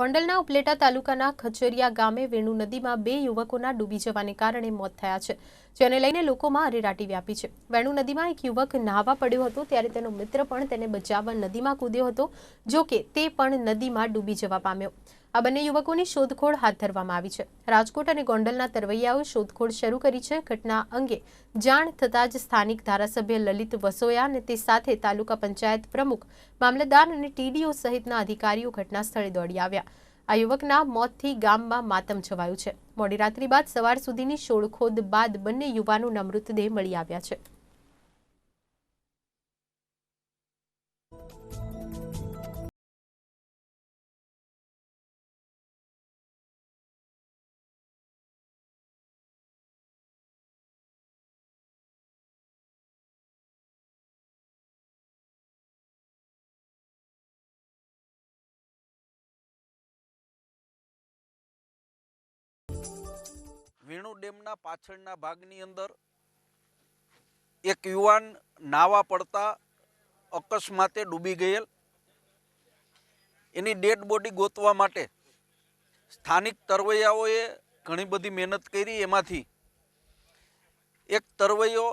ગોંડલના ઉપલેટા તાલુકાના ખચરિયા ગામે વેણુ નદીમાં બે યુવકોના ડૂબી જવાને કારણે મોત થયા છે, જેને લઈને લોકોમાં અરેરાટી વ્યાપી છે. વેણુ નદીમાં એક યુવક નાહવા પડ્યો હતો, ત્યારે તેનો મિત્ર પણ તેને બચાવવા નદીમાં કૂદ્યો હતો, જો કે તે પણ નદીમાં ડૂબી જવા પામ્યો. આ બંને યુવકોની શોધખોળ હાથ ધરવામાં આવી છે. રાજકોટ અને ગોંડલના તરવૈયાઓએ શોધખોળ શરૂ કરી છે. ઘટના અંગે જાણ થતાં જ સ્થાનિક ધારાસભ્ય લલિત વસોયા અને તે સાથે તાલુકા પંચાયત પ્રમુખ, મામલતદાર અને ટીડીઓ સહિતના અધિકારીઓ ઘટના સ્થળે દોડી આવ્યા. આ યુવકના મોતથી ગામમાં માતમ છવાયું છે. મોડી રાત્રિ બાદ સવાર સુધીની શોળખોદ બાદ બંને યુવાનોના મૃતદેહ મળી આવ્યા છે. ડેમના પાછળના ભાગની અંદર એક યુવાન નાવા પડતા અકસ્માતે ડૂબી ગયેલ. એની ડેડ બોડી ગોતવા માટે સ્થાનિક તરવૈયાઓએ ઘણી બધી મહેનત કરી. એમાંથી એક તરવૈયો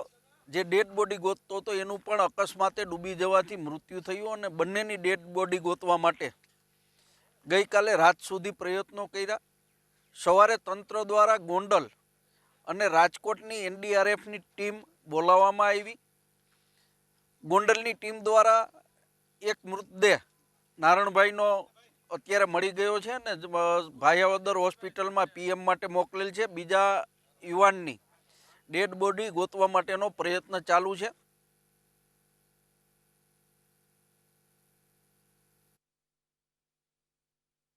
જે ડેડ બોડી ગોતતો હતો, એનું પણ અકસ્માતે ડૂબી જવાથી મૃત્યુ થયું અને બંનેની ડેડ બોડી ગોતવા માટે ગઈકાલે રાત સુધી પ્રયત્નો કર્યા. સવારે તંત્ર દ્વારા ગોંડલ અને રાજકોટની એનડીઆરએફની ટીમ બોલાવવામાં આવી. ગોંડલની ટીમ દ્વારા એક મૃતદેહ નારણભાઈનો અત્યારે મળી ગયો છે ને ભાયાવદર હોસ્પિટલમાં પીએમ માટે મોકલેલ છે. બીજા યુવાનની ડેડ બોડી ગોતવા માટેનો પ્રયત્ન ચાલુ છે.